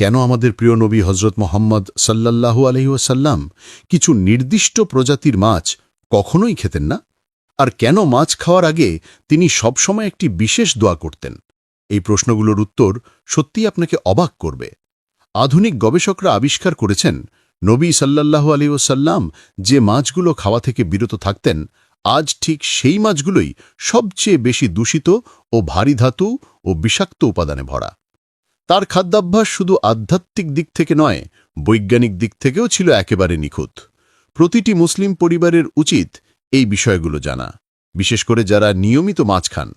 কেন আমাদের প্রিয় নবী হজরত মোহাম্মদ সাল্লাল্লাহু আলহিউসাল্লাম কিছু নির্দিষ্ট প্রজাতির মাছ কখনোই খেতেন না? আর কেন মাছ খাওয়ার আগে তিনি সবসময় একটি বিশেষ দোয়া করতেন? এই প্রশ্নগুলোর উত্তর সত্যিই আপনাকে অবাক করবে। আধুনিক গবেষকরা আবিষ্কার করেছেন, নবী সাল্লাল্লাহু আলিউসাল্লাম যে মাছগুলো খাওয়া থেকে বিরত থাকতেন, আজ ঠিক সেই মাছগুলোই সবচেয়ে বেশি দূষিত ও ভারী ধাতু ও বিষাক্ত উপাদানে ভরা। তার খাদ্যাভ্যাস শুধু আধ্যাত্মিক দিক থেকে নয়, বৈজ্ঞানিক দিক থেকেও ছিল একেবারে নিখুঁত। প্রতিটি মুসলিম পরিবারের উচিত এই বিষয়গুলো জানা, বিশেষ করে যারা নিয়মিত মাছ খান।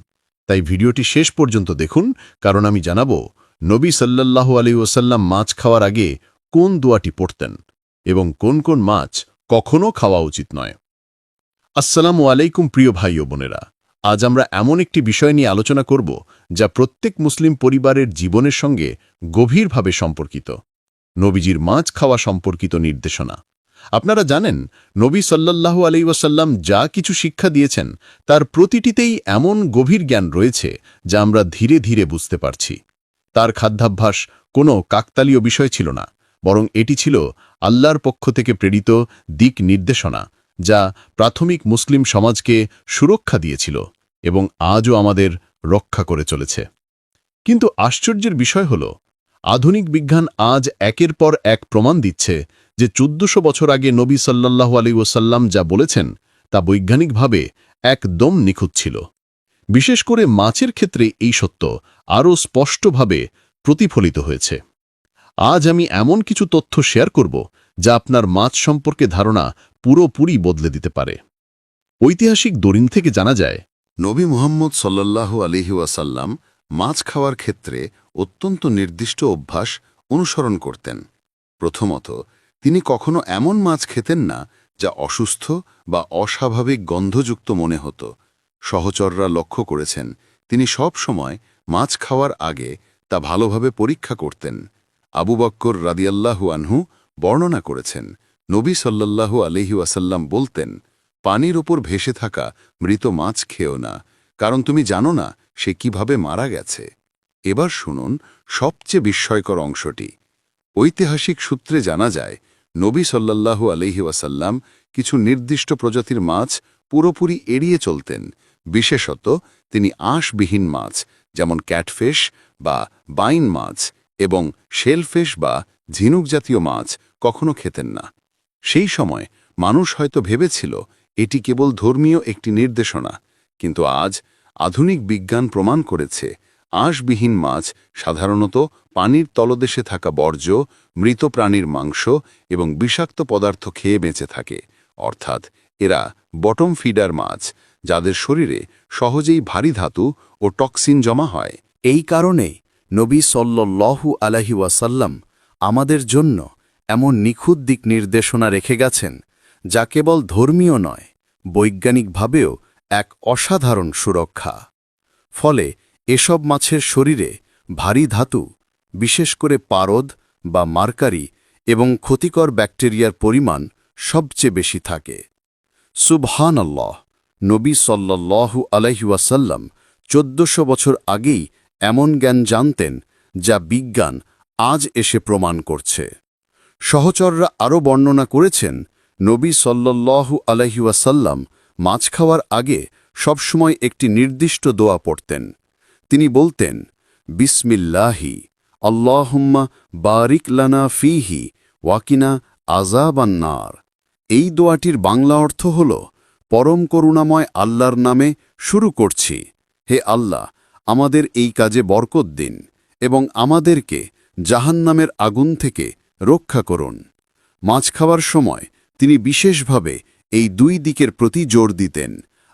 তাই ভিডিওটি শেষ পর্যন্ত দেখুন, কারণ আমি জানাব, নবী সাল্লাল্লাহু আলী ওসাল্লাম মাছ খাওয়ার আগে কোন দোয়াটি পড়তেন এবং কোন কোন মাছ কখনও খাওয়া উচিত নয়। আসসালামু আলাইকুম প্রিয় ভাই ও বোনেরা। আজ আমরা এমন একটি বিষয় নিয়ে আলোচনা করব, যা প্রত্যেক মুসলিম পরিবারের জীবনের সঙ্গে গভীরভাবে সম্পর্কিত। নবীজির মাছ খাওয়া সম্পর্কিত নির্দেশনা। আপনারা জানেন, নবী সাল্লাল্লাহু আলী ওয়াসাল্লাম যা কিছু শিক্ষা দিয়েছেন, তার প্রতিটিতেই এমন গভীর জ্ঞান রয়েছে, যা আমরা ধীরে ধীরে বুঝতে পারছি। তার খাদ্যাভ্যাস কোনো কাকতালীয় বিষয় ছিল না, বরং এটি ছিল আল্লাহর পক্ষ থেকে প্রেরিত দিক নির্দেশনা যা প্রাথমিক মুসলিম সমাজকে সুরক্ষা দিয়েছিল এবং আজও আমাদের রক্ষা করে চলেছে। কিন্তু আশ্চর্যের বিষয় হল, আধুনিক বিজ্ঞান আজ একের পর এক প্রমাণ দিচ্ছে যে চোদ্দশো বছর আগে নবী সাল্লাহ আলী ওসাল্লাম যা বলেছেন তা বৈজ্ঞানিকভাবে একদম নিখুঁত ছিল। বিশেষ করে মাছের ক্ষেত্রে এই সত্য আরও স্পষ্টভাবে প্রতিফলিত হয়েছে। আজ আমি এমন কিছু তথ্য শেয়ার করব যা আপনার মাছ সম্পর্কে ধারণা পুরোপুরি বদলে দিতে পারে। ঐতিহাসিক দরিন থেকে জানা যায়, নবী মুহাম্মদ সাল্লাল্লাহু আলিহি ওয়াসাল্লাম মাছ খাওয়ার ক্ষেত্রে অত্যন্ত নির্দিষ্ট অভ্যাস অনুসরণ করতেন। প্রথমত, তিনি কখনো এমন মাছ খেতেন না যা অসুস্থ বা অস্বাভাবিক গন্ধযুক্ত মনে হতো। সহচররা লক্ষ্য করেছেন, তিনি সব সময় মাছ খাওয়ার আগে তা ভালোভাবে পরীক্ষা করতেন। আবু বক্কর রাদিয়াল্লাহু আনহু বর্ণনা করেছেন নবী সাল্লাল্লাহু আলহি ওয়াসাল্লাম বলতেন, পানির ওপর ভেসে থাকা মৃত মাছ খেও না, কারণ তুমি জানো না সে কীভাবে মারা গেছে। এবার শুনুন সবচেয়ে বিস্ময়কর অংশটি। ঐতিহাসিক সূত্রে জানা যায়, নবী সাল্লাল্লাহু আলহি ওয়াসাল্লাম কিছু নির্দিষ্ট প্রজাতির মাছ পুরোপুরি এড়িয়ে চলতেন। বিশেষত তিনি আঁশবিহীন মাছ, যেমন ক্যাটফিশ বা বাইন মাছ এবং শেলফিশ বা ঝিনুক জাতীয় মাছ কখনো খেতেন না। সেই সময় মানুষ হয়তো ভেবেছিল এটি কেবল ধর্মীয় একটি নির্দেশনা, কিন্তু আজ আধুনিক বিজ্ঞান প্রমাণ করেছে আঁশবিহীন মাছ সাধারণত পানির তলদেশে থাকা বর্জ্য, মৃত প্রাণীর মাংস এবং বিষাক্ত পদার্থ খেয়ে বেঁচে থাকে। অর্থাৎ এরা বটম ফিডার মাছ, যাদের শরীরে সহজেই ভারী ধাতু ও টক্সিন জমা হয়। এই কারণে নবী সল্লল্লাহু আলাহি ওয়াসাল্লাম আমাদের জন্য এমন নিখুঁত দিক নির্দেশনা রেখে গেছেন, যা কেবল ধর্মীয় নয়, বৈজ্ঞানিকভাবেও এক অসাধারণ সুরক্ষা। ফলে এসব মাছের শরীরে ভারী ধাতু, বিশেষ করে পারদ বা মার্কারি এবং ক্ষতিকর ব্যাকটেরিয়ার পরিমাণ সবচেয়ে বেশি থাকে। সুবহান আল্লাহ নবী সল্লাল্লাহু আলহিউসাল্লাম চোদ্দশো বছর আগেই এমন জ্ঞান জানতেন যা বিজ্ঞান আজ এসে প্রমাণ করছে। সহচররা আরও বর্ণনা করেছেন, নবী সল্লল্লাহু আলহিউসাল্লাম মাছ খাওয়ার আগে সবসময় একটি নির্দিষ্ট দোয়া পড়তেন। তিনি বলতেন, বিসমিল্লাহি, আল্লাহম্মা বারিক লানা ফিহি ওয়াকিনা আজাবান্নার এই দোয়াটির বাংলা অর্থ হল, পরম করুণাময় আল্লাহর নামে শুরু করছি। হে আল্লাহ, আমাদের এই কাজে বরকত দিন এবং আমাদেরকে জাহান্নামের আগুন থেকে রক্ষা করুন। মাছ খাওয়ার সময় তিনি বিশেষভাবে এই দুই দিকের প্রতি জোর দিতেন,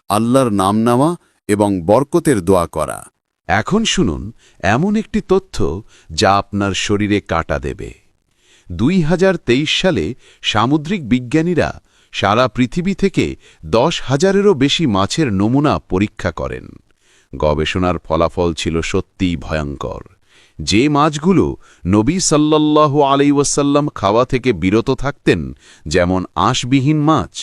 আল্লাহর নাম নেওয়া এবং বরকতের দোয়া করা। এখন শুনুন এমন একটি তথ্য যা আপনার শরীরে কাটা দেবে। দুই হাজার তেইশ সালে সামুদ্রিক বিজ্ঞানীরা সারা পৃথিবী থেকে দশ হাজারেরও বেশি মাছের নমুনা পরীক্ষা করেন। গবেষণার ফলাফল ছিল সত্যিই ভয়ঙ্কর। যে মাছগুলো নবী সাল্লাল্লাহু আলাই ওয়াসাল্লাম খাওয়া থেকে বিরত থাকতেন, যেমন আঁশবিহীন মাছ,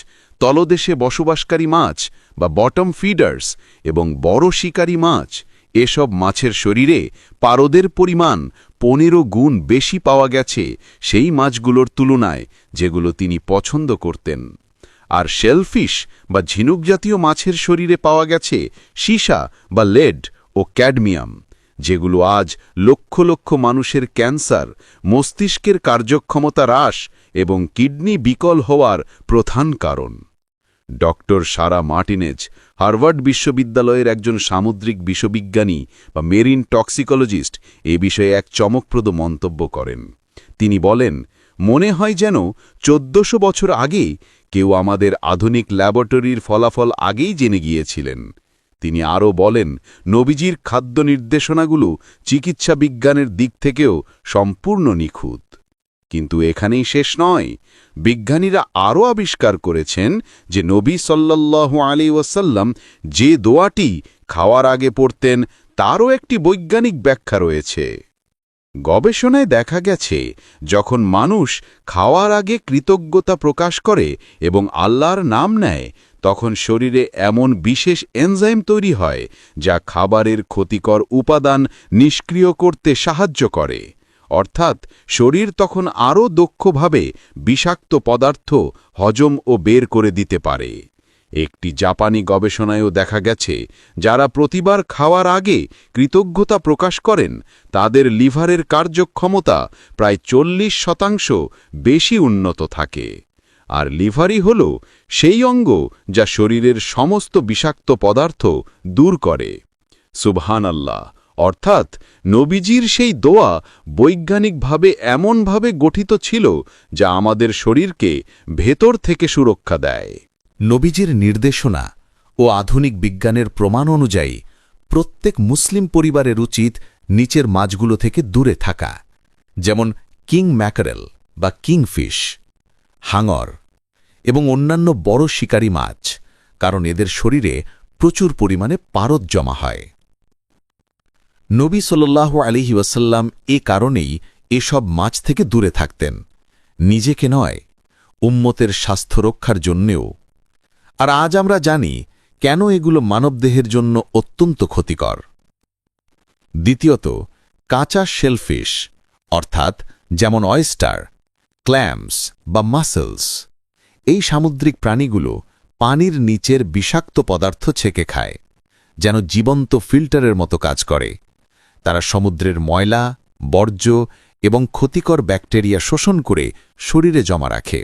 তলদেশে বসবাসকারী মাছ বা বটম ফিডার্স এবং বড় শিকারী মাছ, এসব মাছের শরীরে পারদের পরিমাণ পনেরো গুণ বেশি পাওয়া গেছে সেই মাছগুলোর তুলনায়, যেগুলো তিনি পছন্দ করতেন। আর শেলফিশ বা ঝিনুক জাতীয় মাছের শরীরে পাওয়া গেছে সীসা বা লেড ও ক্যাডমিয়াম। যেগুলো আজ লক্ষ লক্ষ মানুষের ক্যান্সার, মস্তিষ্কের কার্যক্ষমতা হ্রাস এবং কিডনি বিকল হওয়ার প্রধান কারণ। ডক্টর সারা মার্টিনেজ, হার্ভার্ড বিশ্ববিদ্যালয়ের একজন সামুদ্রিক বিশ্ববিজ্ঞানী বা মেরিন টক্সিকোলজিস্ট, এ বিষয়ে এক চমকপ্রদ মন্তব্য করেন। তিনি বলেন, মনে হয় যেন চোদ্দশো বছর আগে কেউ আমাদের আধুনিক ল্যাবরেটরির ফলাফল আগেই জেনে গিয়েছিলেন। তিনি আরও বলেন, নবীজির খাদ্য নির্দেশনাগুলো চিকিৎসা বিজ্ঞানের দিক থেকেও সম্পূর্ণ নিখুঁত। কিন্তু এখানেই শেষ নয়। বিজ্ঞানীরা আরও আবিষ্কার করেছেন যে নবী সাল্লাল্লাহু আলী ওয়াসাল্লাম যে দোয়াটি খাওয়ার আগে পড়তেন, তারও একটি বৈজ্ঞানিক ব্যাখ্যা রয়েছে। গবেষণায় দেখা গেছে, যখন মানুষ খাওয়ার আগে কৃতজ্ঞতা প্রকাশ করে এবং আল্লাহর নাম নেয় তখন শরীরে এমন বিশেষ এনজাইম তৈরি হয় যা খাবারের ক্ষতিকর উপাদান নিষ্ক্রিয় করতে সাহায্য করে। অর্থাৎ শরীর তখন আরও দক্ষভাবে বিষাক্ত পদার্থ হজম ও বের করে দিতে পারে। একটি জাপানি গবেষণায়ও দেখা গেছে, যারা প্রতিবার খাওয়ার আগে কৃতজ্ঞতা প্রকাশ করেন, তাদের লিভারের কার্যক্ষমতা প্রায় চল্লিশ শতাংশ বেশি উন্নত থাকে। আর লিভারই হল সেই অঙ্গ যা শরীরের সমস্ত বিষাক্ত পদার্থ দূর করে। সুবহান আল্লাহ অর্থাৎ নবীজির সেই দোয়া বৈজ্ঞানিকভাবে এমনভাবে গঠিত ছিল যা আমাদের শরীরকে ভেতর থেকে সুরক্ষা দেয়। নবীজির নির্দেশনা ও আধুনিক বিজ্ঞানের প্রমাণ অনুযায়ী প্রত্যেক মুসলিম পরিবারের উচিত নিচের মাছগুলো থেকে দূরে থাকা, যেমন কিং ম্যাকারেল বা কিংফিশ। হাঙর এবং অন্যান্য বড় শিকারী মাছ, কারণ এদের শরীরে প্রচুর পরিমাণে পারদ জমা হয়। নবী সাল্লাহ আলিহি ওয়াসাল্লাম এ কারণেই এসব মাছ থেকে দূরে থাকতেন। নিজেকে নয়, উম্মতের স্বাস্থ্য রক্ষার জন্যেও। আর আজ আমরা জানি কেন এগুলো মানবদেহের জন্য অত্যন্ত ক্ষতিকর। দ্বিতীয়ত, কাঁচা শেলফিশ, অর্থাৎ যেমন অয়েস্টার ক্ল্যাম্স বা মাসেলস এই সামুদ্রিক প্রাণীগুলো পানির নিচের বিষাক্ত পদার্থ ছেকে খায়, যেন জীবন্ত ফিল্টারের মতো কাজ করে। তারা সমুদ্রের ময়লা, বর্জ্য এবং ক্ষতিকর ব্যাকটেরিয়া শোষণ করে শরীরে জমা রাখে।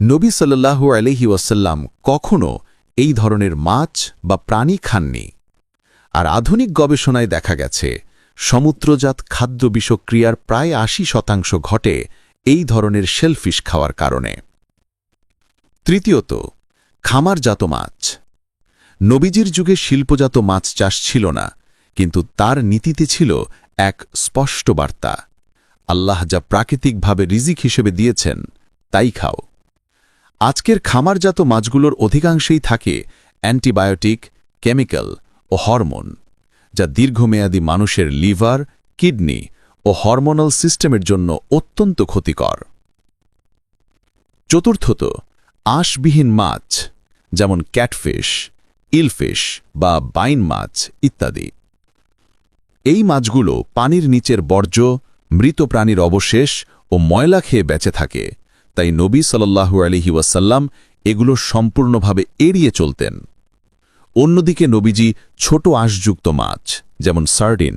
নবী সাল্লাল্লাহু আলহি ওয়াসাল্লাম কখনও এই ধরনের মাছ বা প্রাণী খাননি। আর আধুনিক গবেষণায় দেখা গেছে সমুদ্রজাত খাদ্য বিষক্রিয়ার প্রায় আশি শতাংশ ঘটে এই ধরনের শেলফিশ খাওয়ার কারণে। তৃতীয়ত, খামারজাত মাছ। নবীজির যুগে শিল্পজাত মাছ চাষ ছিল না, কিন্তু তার নীতিতে ছিল এক স্পষ্ট বার্তা। আল্লাহ যা প্রাকৃতিকভাবে রিজিক হিসেবে দিয়েছেন, তাই খাও। আজকের খামারজাত মাছগুলোর অধিকাংশেই থাকে অ্যান্টিবায়োটিক, কেমিক্যাল ও হরমোন। যা দীর্ঘমেয়াদী মানুষের লিভার, কিডনি ও হরমোনাল সিস্টেমের জন্য অত্যন্ত ক্ষতিকর। চতুর্থত, আঁশবিহীন মাছ, যেমন ক্যাটফিশ, ইলফিশ বা বাইন মাছ ইত্যাদি। এই মাছগুলো পানির নিচের বর্জ্য, মৃত প্রাণীর অবশেষ ও ময়লা খেয়ে বেঁচে থাকে, তাই নবী সাল্লাল্লাহু আলহি ওয়াসাল্লাম এগুলো সম্পূর্ণভাবে এড়িয়ে চলতেন। অন্যদিকে নবীজি ছোট আঁশযুক্ত মাছ, যেমন সার্ডিন,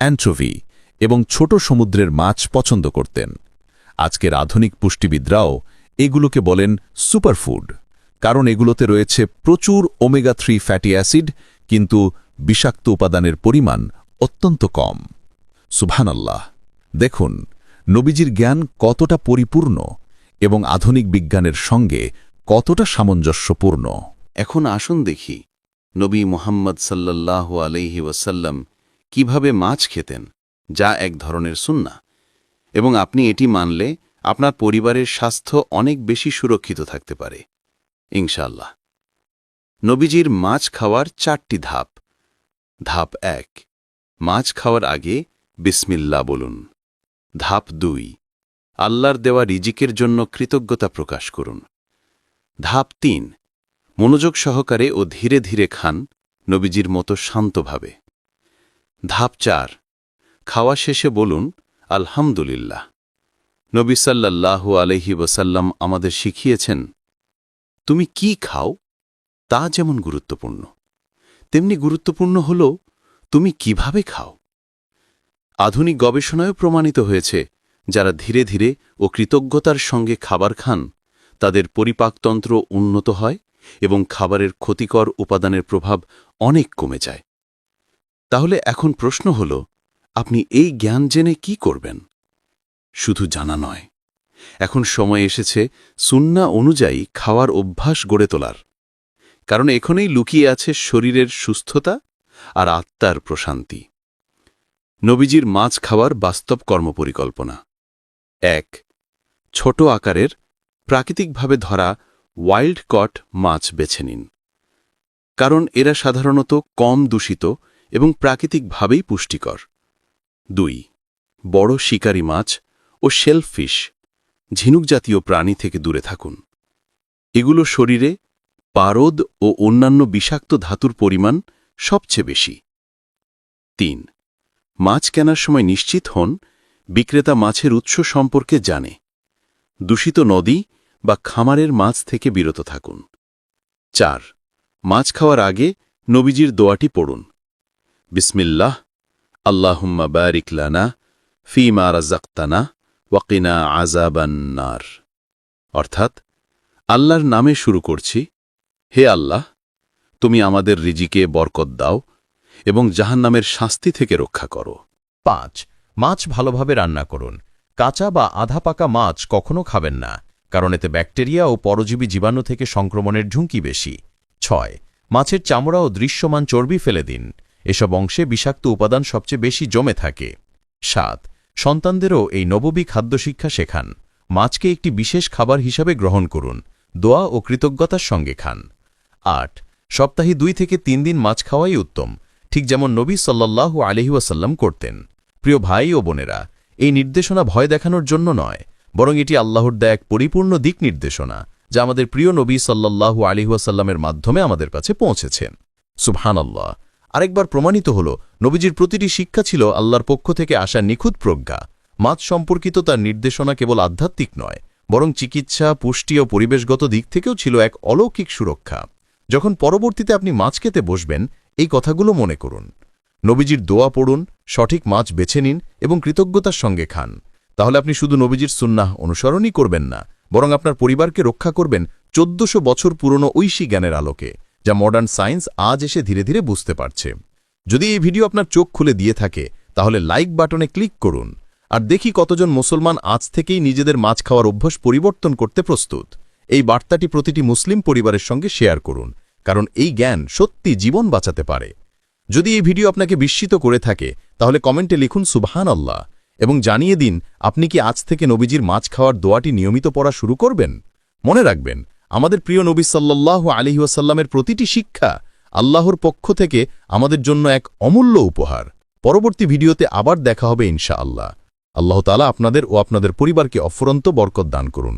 অ্যান্ট্রোভি এবং ছোট সমুদ্রের মাছ পছন্দ করতেন। আজকের আধুনিক পুষ্টিবিদরাও এগুলোকে বলেন সুপারফুড, কারণ এগুলোতে রয়েছে প্রচুর ওমেগা থ্রি ফ্যাটি অ্যাসিড, কিন্তু বিষাক্ত উপাদানের পরিমাণ অত্যন্ত কম। সুবহানাল্লাহ, দেখুন, নবীজির জ্ঞান কতটা পরিপূর্ণ এবং আধুনিক বিজ্ঞানের সঙ্গে কতটা সামঞ্জস্যপূর্ণ। এখন আসুন দেখি নবী মোহাম্মদ সাল্লাল্লাহু আলাইহি ওয়াসাল্লাম কীভাবে মাছ খেতেন, যা এক ধরনের সুন্না এবং আপনি এটি মানলে আপনার পরিবারের স্বাস্থ্য অনেক বেশি সুরক্ষিত থাকতে পারে। ইনশাল্লাহ নবীজির মাছ খাওয়ার চারটি ধাপ। ধাপ এক, মাছ খাওয়ার আগে বিসমিল্লা বলুন। ধাপ দুই, আল্লাহর দেওয়া রিজিকের জন্য কৃতজ্ঞতা প্রকাশ করুন। ধাপ তিন মনোযোগ সহকারে ও ধীরে ধীরে খান নবীজির মতো শান্তভাবে। ধাপ চার, খাওয়া শেষে বলুন, আলহামদুলিল্লাহ। নবী সাল্লাল্লাহু আলহি ওসাল্লাম আমাদের শিখিয়েছেন, তুমি কি খাও? তা যেমন গুরুত্বপূর্ণ। তেমনি গুরুত্বপূর্ণ হল, তুমি কীভাবে খাও? আধুনিক গবেষণায়ও প্রমাণিত হয়েছে, যারা ধীরে ধীরে ও কৃতজ্ঞতার সঙ্গে খাবার খান, তাদের পরিপাকতন্ত্র উন্নত হয় এবং খাবারের ক্ষতিকর উপাদানের প্রভাব অনেক কমে যায়। তাহলে এখন প্রশ্ন হল, আপনি এই জ্ঞান জেনে কি করবেন? শুধু জানা নয়, এখন সময় এসেছে সুন্না অনুযায়ী খাওয়ার অভ্যাস গড়ে তোলার। কারণ এখনেই লুকিয়ে আছে শরীরের সুস্থতা আর আত্মার প্রশান্তি। নবীজির মাছ খাওয়ার বাস্তব কর্মপরিকল্পনা। এক, ছোট আকারের প্রাকৃতিকভাবে ধরা ওয়াইল্ড কট মাছ বেছে নিন। কারণ এরা সাধারণত কম দূষিত এবং প্রাকৃতিকভাবেই পুষ্টিকর। দুই, বড় শিকারি মাছ ও শেলফিশ, ঝিনুক জাতীয় প্রাণী থেকে দূরে থাকুন। এগুলো শরীরে পারদ ও অন্যান্য বিষাক্ত ধাতুর পরিমাণ সবচেয়ে বেশি। তিন, মাছ কেনার সময় নিশ্চিত হন, বিক্রেতা মাছের উৎস সম্পর্কে জানে। দূষিত নদী বা খামারের মাছ থেকে বিরত থাকুন। চার, মাছ খাওয়ার আগে নবীজির দোয়াটি পড়ুন। বিসমিল্লাহ, আল্লাহুম্মা বারিক লানা ফিমা রাজাক্তানা ওয়াকিনা আজাবান্নার অর্থাৎ, আল্লাহর নামে শুরু করছি, হে আল্লাহ, তুমি আমাদের রিজিকে বরকত দাও এবং জাহান্নামের শাস্তি থেকে রক্ষা করো। পাঁচ, মাছ ভালোভাবে রান্না করুন। কাঁচা বা আধা পাকা মাছ কখনো খাবেন না। কারণ এতে ব্যাকটেরিয়া ও পরজীবী জীবাণু থেকে সংক্রমণের ঝুঁকি বেশি। ছয়, মাছের চামড়া ও দৃশ্যমান চর্বি ফেলে দিন। এসব অংশে বিষাক্ত উপাদান সবচেয়ে বেশি জমে থাকে। সাত, সন্তানদেরও এই নববী খাদ্য শিক্ষা শেখান। মাছকে একটি বিশেষ খাবার হিসাবে গ্রহণ করুন। দোয়া ও কৃতজ্ঞতার সঙ্গে খান। আট, সপ্তাহে দুই থেকে তিন দিন মাছ খাওয়াই উত্তম। ঠিক যেমন নবী সাল্লাল্লাহু আলহিউসাল্লাম করতেন। প্রিয় ভাই ও বোনেরা, এই নির্দেশনা ভয় দেখানোর জন্য নয়। বরং এটি আল্লাহর দেয়া এক পরিপূর্ণ দিক নির্দেশনা, যা আমাদের প্রিয় নবী সাল্লাল্লাহু আলিহাসাল্লামের মাধ্যমে আমাদের কাছে পৌঁছেছেন। সুবহান আল্লাহ আরেকবার প্রমাণিত হল, নবীজির প্রতিটি শিক্ষা ছিল আল্লাহর পক্ষ থেকে আসা নিখুঁত প্রজ্ঞা। মাছ সম্পর্কিত তার নির্দেশনা কেবল আধ্যাত্মিক নয়, বরং চিকিৎসা, পুষ্টি ও পরিবেশগত দিক থেকেও ছিল এক অলৌকিক সুরক্ষা। যখন পরবর্তীতে আপনি মাছ খেতে বসবেন, এই কথাগুলো মনে করুন। নবীজির দোয়া পড়ুন, সঠিক মাছ বেছে নিন এবং কৃতজ্ঞতার সঙ্গে খান। তাহলে আপনি শুধু নবীজির সুন্নাহ অনুসরণই করবেন না, বরং আপনার পরিবারকে রক্ষা করবেন চোদ্দশো বছর পুরনো ঐশী জ্ঞানের আলোকে, যা মডার্ন সায়েন্স আজ এসে ধীরে ধীরে বুঝতে পারছে। যদি এই ভিডিও আপনার চোখ খুলে দিয়ে থাকে, তাহলে লাইক বাটনে ক্লিক করুন, আর দেখি কতজন মুসলমান আজ থেকেই নিজেদের মাছ খাওয়ার অভ্যাস পরিবর্তন করতে প্রস্তুত। এই বার্তাটি প্রতিটি মুসলিম পরিবারের সঙ্গে শেয়ার করুন, কারণ এই জ্ঞান সত্যি জীবন বাঁচাতে পারে। যদি এই ভিডিও আপনাকে বিস্মিত করে থাকে, তাহলে কমেন্টে লিখুন সুবহান আল্লাহ এবং জানিয়ে দিন, আপনি কি আজ থেকে নবীজির মাছ খাওয়ার দোয়াটি নিয়মিত পড়া শুরু করবেন? মনে রাখবেন, আমাদের প্রিয় নবী সাল্লাহ আলী ওয়াসাল্লামের প্রতিটি শিক্ষা আল্লাহর পক্ষ থেকে আমাদের জন্য এক অমূল্য উপহার। পরবর্তী ভিডিওতে আবার দেখা হবে ইনশা আল্লাহ আল্লাহ তালা আপনাদের ও আপনাদের পরিবারকে অফুরন্ত বরকত দান করুন।